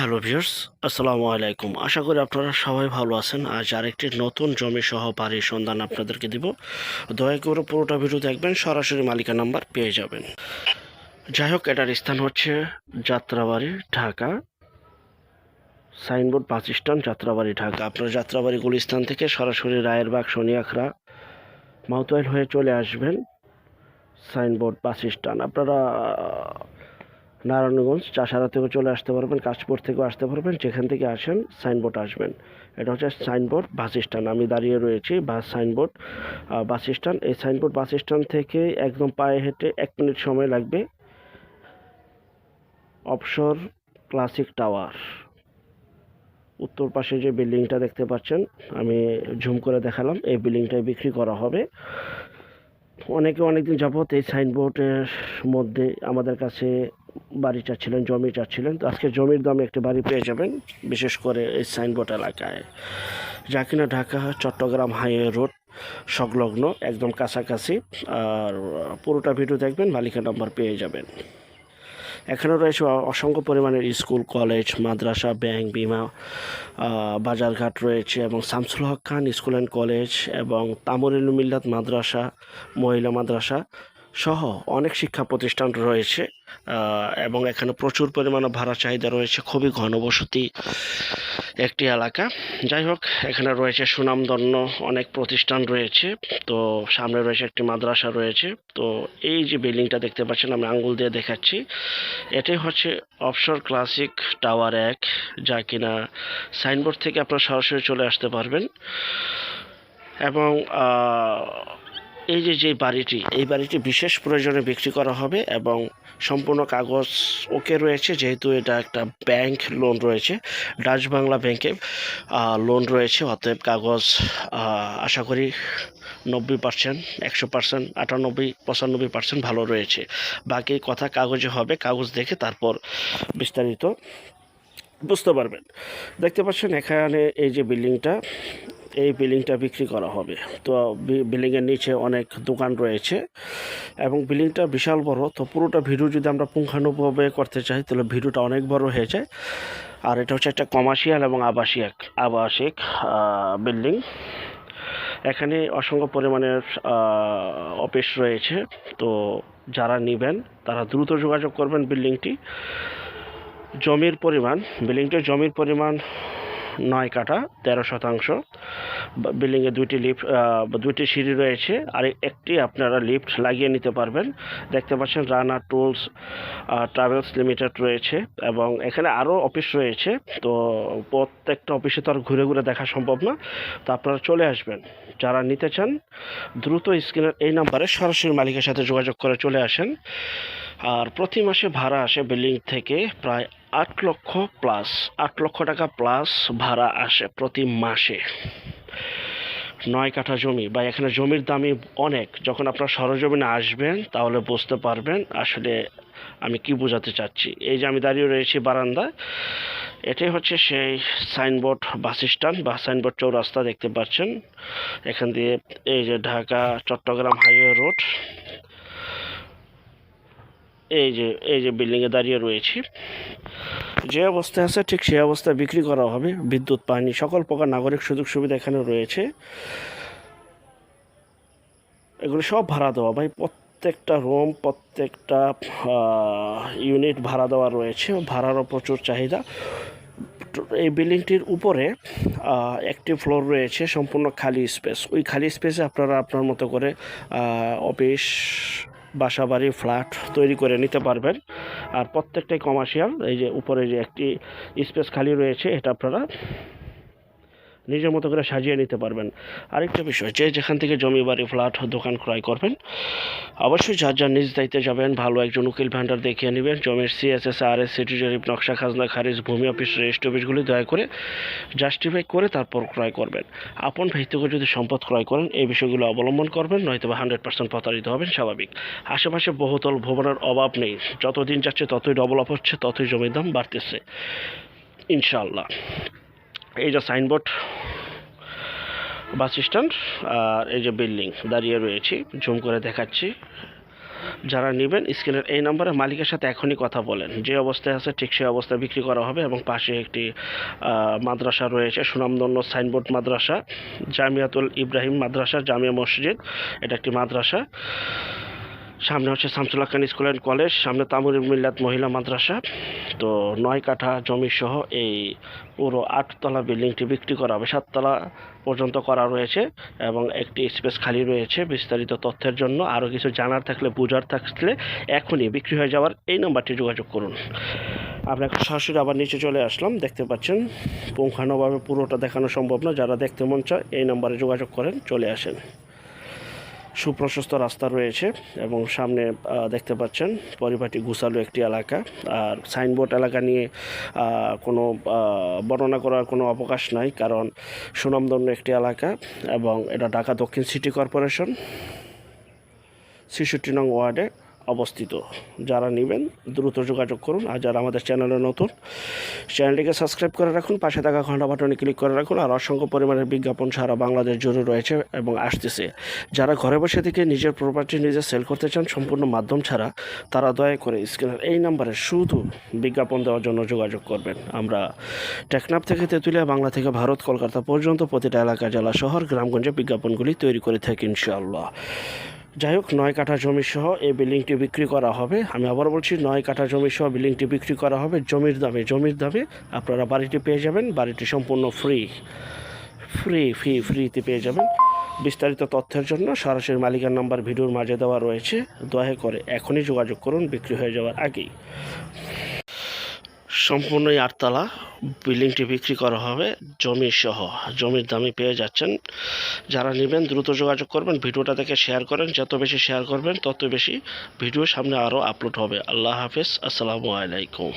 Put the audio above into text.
Hello viewers, আসসালামু আলাইকুম। আশা করি আপনারা সবাই ভালো আছেন। আজ আরেকটি নতুন জমি সহ বাড়ির সন্ধান আপনাদেরকে দিব। দয়া করে পুরোটা ভিডিও দেখবেন, সরাসরি মালিকা নাম্বার পেয়ে যাবেন। যাই হোক, এটার স্থান হচ্ছে Jatrabari, Dhaka. Signboard bus stand, Jatrabari, Dhaka. আপনারা যাত্রাবাড়ি গুলিস্তান থেকে সরাসরি রায়েরবাগ শনিয়াখড়া মাউতওয়াইল হয়ে চলে আসবেন সাইনবোর্ড বাস স্ট্যান্ড। আপনারা নারায়ণগঞ্জ, চাষারা থেকে চলে আসতে পারবেন, কাশপুর থেকেও আসতে পারবেন, যেখান থেকে আসেন সাইনবোর্ড আসবেন। এটা হচ্ছে সাইনবোর্ড বাস স্ট্যান্ড। আমি দাঁড়িয়ে রয়েছি বাস সাইনবোর্ড বাস স্ট্যান্ড। এই সাইনবোর্ড বাস স্ট্যান্ড থেকে একদম পায়ে হেঁটে এক মিনিট সময় লাগবে। অপসর ক্লাসিক টাওয়ার। উত্তর পাশে যে বিল্ডিংটা দেখতে পাচ্ছেন, আমি ঝুম করে দেখালাম, এই বিল্ডিংটাই বিক্রি করা হবে। অনেকে অনেকদিন যাবত এই সাইনবোর্ডের মধ্যে আমাদের কাছে বাড়ি চাচ্ছিলেন, জমি চাচ্ছিলেন। তো আজকে জমির দামে একটি বাড়ি পেয়ে যাবেন, বিশেষ করে এই সাইনবোর্ড এলাকায়। যা কিনা ঢাকা, চট্টগ্রাম হাইওয়ে রোড, সংলগ্ন, একদম কাছাকাছি। আর পুরোটা ভিডিও দেখবেন মালিকা নাম্বার পেয়ে যাবেন। এখানে রয়েছে অসংখ্য পরিমাণের স্কুল, কলেজ, মাদ্রাসা, ব্যাংক, বিমা বাজারঘাট রয়েছে এবং Shamsul Haque Khan school and college এবং তামরিল মিল্লাত মাদ্রাসা, মহিলা মাদ্রাসা। সহ অনেক শিক্ষা প্রতিষ্ঠান রয়েছে এবং এখানে প্রচুর পরিমাণে ভাড়া চাহিদা রয়েছে, খুবই ঘনবসতি একটি এলাকা। যাই হোক, এখানে রয়েছে সুনামধন্য অনেক প্রতিষ্ঠান রয়েছে, তো সামনে রয়েছে একটি মাদ্রাসা রয়েছে, তো এই যে বিল্ডিংটা দেখতে পাচ্ছেন, আমি আঙ্গুল দিয়ে দেখাচ্ছি। এটাই হচ্ছে অফশোর ক্লাসিক টাওয়ার এক, যা কিনা সাইনবোর্ড থেকে আপনারা সরাসরি চলে আসতে পারবেন। এবং এই যে যে বাড়িটি, এই বাড়িটি বিশেষ প্রয়োজনে বিক্রি করা হবে এবং সম্পূর্ণ কাগজ ওকে রয়েছে, যেহেতু এটা একটা ব্যাংক লোন রয়েছে, ডাচ বাংলা ব্যাংকে লোন রয়েছে, অতএব কাগজ আশা করি নব্বই পার্সেন্ট একশো পার্সেন্ট আটানব্বই, পঁচানব্বই পার্সেন্ট ভালো রয়েছে। বাকি কথা কাগজে হবে, কাগজ দেখে তারপর বিস্তারিত বুঝতে পারবেন। দেখতে পাচ্ছেন এখানে এই যে বিল্ডিংটা এই বিল্ডিংটা বিক্রি করা হবে। তো বিল্ডিংয়ের নিচে অনেক দোকান রয়েছে এবং বিল্ডিংটা বিশাল বড়। তো পুরোটা ভিডিও যদি আমরা পুঙ্খানুপুঙ্খভাবে করতে চাই, তাহলে ভিডিওটা অনেক বড় হয়ে যায়। আর এটা হচ্ছে একটা কমার্শিয়াল এবং আবাসিক আবাসিক বিল্ডিং। এখানে অসংখ্য পরিমাণের অফিস রয়েছে। তো যারা নেবেন, তারা দ্রুত যোগাযোগ করবেন বিল্ডিংটি। জমির পরিমাণ, বিল্ডিংটির জমির পরিমাণ নয় কাঠা, তেরো শতাংশ। বিল্ডিংয়ে দুইটি লিফট দুইটি সিঁড়ি রয়েছে। আর একটি আপনারা লিফট লাগিয়ে নিতে পারবেন। দেখতে পাচ্ছেন রানা টুলস ট্রাভেলস লিমিটেড রয়েছে এবং এখানে আরও অফিস রয়েছে। তো প্রত্যেকটা অফিসে তো আর ঘুরে ঘুরে দেখা সম্ভব না। তো আপনারা চলে আসবেন। যারা নিতে চান, দ্রুত স্ক্রিনের এই নাম্বারে সরাসরি মালিকের সাথে যোগাযোগ করে চলে আসেন। আর প্রতি মাসে ভাড়া আসে বিল্ডিং থেকে প্রায় আট লক্ষ প্লাস আট লক্ষ টাকা প্লাস ভাড়া আসে প্রতি মাসে। নয় কাঠা জমি বা এখানে জমির দামই অনেক। যখন আপনার সরজমিনে আসবেন, তাহলে বুঝতে পারবেন আসলে আমি কি বোঝাতে চাচ্ছি। এই যে আমি দাঁড়িয়ে রয়েছি বারান্দায়, এটাই হচ্ছে সেই সাইনবোর্ড বাস স্ট্যান্ড বা সাইনবোর্ড চৌরাস্তা দেখতে পাচ্ছেন। এখান দিয়ে এই যে ঢাকা চট্টগ্রাম হাইওয়ে রোড এই যে এই যে বিল্ডিংয়ে দাঁড়িয়ে রয়েছি। যে অবস্থায় আছে, ঠিক সেই অবস্থায় বিক্রি করা হবে। বিদ্যুৎ, পানি, সকল প্রকার নাগরিক সুযোগ সুবিধা এখানে রয়েছে। এগুলো সব ভাড়া দেওয়া। ভাই, প্রত্যেকটা রুম প্রত্যেকটা ইউনিট ভাড়া দেওয়া রয়েছে। ভাড়ারও প্রচুর চাহিদা। এই বিল্ডিংটির উপরে একটি ফ্লোর রয়েছে, সম্পূর্ণ খালি স্পেস ওই খালি স্পেসে আপনারা আপনার মতো করে অফিস বাসা বাড়ি ফ্ল্যাট তৈরি করে নিতে পারবেন। আর প্রত্যেকটাই কমার্শিয়াল এই যে উপরে যে একটি স্পেস খালি রয়েছে, এটা আপনারা নিজের মতো করে সাজিয়ে নিতে পারবেন। আরেকটা বিষয়, যে যেখান থেকে জমি, বাড়ি, ফ্ল্যাট, দোকান ক্রয় করবেন, অবশ্যই যার যার নিজ দায়িত্বে যাবেন, ভালো একজন উকিল ভান্ডার দেখিয়ে নেবেন, জমির সিএসএস আর এস সিটি জরিপ নকশা, খাজনা, খারিজ, ভূমি অফিস, রেজিস্ট্রি অফিসগুলি দয়া করে জাস্টিফাই করে তারপর ক্রয় করবেন। আপন ভিত্তিকে যদি সম্পদ ক্রয় করেন, এই বিষয়গুলো অবলম্বন করবেন নয়তো বা হান্ড্রেড পার্সেন্ট প্রতারিত হবেন, স্বাভাবিক। আশেপাশে বহুতল ভবনের অভাব নেই, যতদিন যাচ্ছে ততই ডেভেলপ হচ্ছে, ততই জমির দাম বাড়তেছে, ইনশাআল্লাহ। এই যে সাইনবোর্ড, বাস স্ট্যান্ড আর এই যে বিল্ডিং, দাঁড়িয়ে রয়েছি, জুম করে দেখাচ্ছি। যারা নেবেন, স্ক্রিনের এই নম্বরে মালিকের সাথে এখনই কথা বলেন। যে অবস্থায় আছে, ঠিক সেই অবস্থায় বিক্রি করা হবে এবং পাশে একটি মাদ্রাসা রয়েছে সুনামদন্য সাইনবোর্ড মাদ্রাসা, জামিয়াতুল ইব্রাহিম মাদ্রাসা, জামিয়া মসজিদ। এটা একটি মাদ্রাসা। সামনে হচ্ছে Shamsullah Khan school and college, সামনে তামুরুল মিল্লাত মহিলা মাদ্রাসা। তো নয় কাঠা জমি সহ এই পুরো আটতলা বিল্ডিংটি বিক্রি করা হবে। সাততলা পর্যন্ত করা রয়েছে এবং একটি স্পেস খালি রয়েছে বিস্তারিত তথ্যের জন্য। আরও কিছু জানার থাকলে, বোঝার থাকলে এখনই বিক্রি হয়ে যাওয়ার এই নাম্বারটি যোগাযোগ করুন। আমরা এখন সরাসরি আবার নিচে চলে আসলাম। দেখতে পাচ্ছেন, পুঙ্খানুভাবে পুরোটা দেখানো সম্ভব না। যারা দেখতে মন চায়, এই নাম্বারে যোগাযোগ করেন, চলে আসেন। সুপ্রশস্ত রাস্তা রয়েছে এবং সামনে দেখতে পাচ্ছেন পরিপাটি গুছালো একটি এলাকা। আর সাইনবোর্ড এলাকা নিয়ে কোনো বর্ণনা করার কোনো অবকাশ নাই, কারণ সুনামধন্য একটি এলাকা এবং এটা ঢাকা দক্ষিণ সিটি কর্পোরেশন, ছেষট্টি নং ওয়ার্ডে। অবস্থিত। যারা নেবেন, দ্রুত যোগাযোগ করুন। আর যারা আমাদের চ্যানেলে নতুন, চ্যানেলটিকে সাবস্ক্রাইব করে রাখুন। পাশে থাকা ঘণ্টা বাটনে ক্লিক করে রাখুন। আর অসংখ্য পরিমাণের বিজ্ঞাপন সারা বাংলাদেশ জুড়ে রয়েছে এবং আসতেছে। যারা ঘরে বসে থেকে নিজের প্রপার্টি নিজে সেল করতে চান, সম্পূর্ণ মাধ্যম ছাড়া তারা দয়া করে স্ক্রিনের এই নাম্বারে শুধু বিজ্ঞাপন দেওয়ার জন্য যোগাযোগ করবেন। আমরা টেকনাফ থেকে তেঁতুলিয়া, বাংলা থেকে ভারত, কলকাতা পর্যন্ত প্রতিটা এলাকা, জেলা, শহর, গ্রামগঞ্জে বিজ্ঞাপনগুলি তৈরি করে থাকি ইনশাআল্লাহ। যাই হোক, নয় কাঠা জমি সহ এই বিল্ডিংটি বিক্রি করা হবে। আমি আবার বলছি, নয় কাঠা জমি সহ বিল্ডিংটি বিক্রি করা হবে জমির দামে। জমির দামে আপনারা বাড়িটি পেয়ে যাবেন, বাড়িটি সম্পূর্ণ ফ্রি ফ্রি ফ্রি ফ্রিতে পেয়ে যাবেন। বিস্তারিত তথ্যের জন্য সরাসরি মালিকার নাম্বার ভিডিওর মাঝে দেওয়া রয়েছে। দয়া করে এখনই যোগাযোগ করুন, বিক্রি হয়ে যাওয়ার আগেই। সম্পূর্ণই আটতলা। বিল্ডিংটি বিক্রি করা হবে জমি সহ। জমির দামে পেয়ে যাচ্ছেন। যারা নেবেন দ্রুত যোগাযোগ করবেন, ভিডিওটা থেকে শেয়ার করেন। যত বেশি শেয়ার করবেন, তত বেশি ভিডিও সামনে আরও আপলোড হবে। আল্লাহ হাফিজ। আসসালামু আলাইকুম।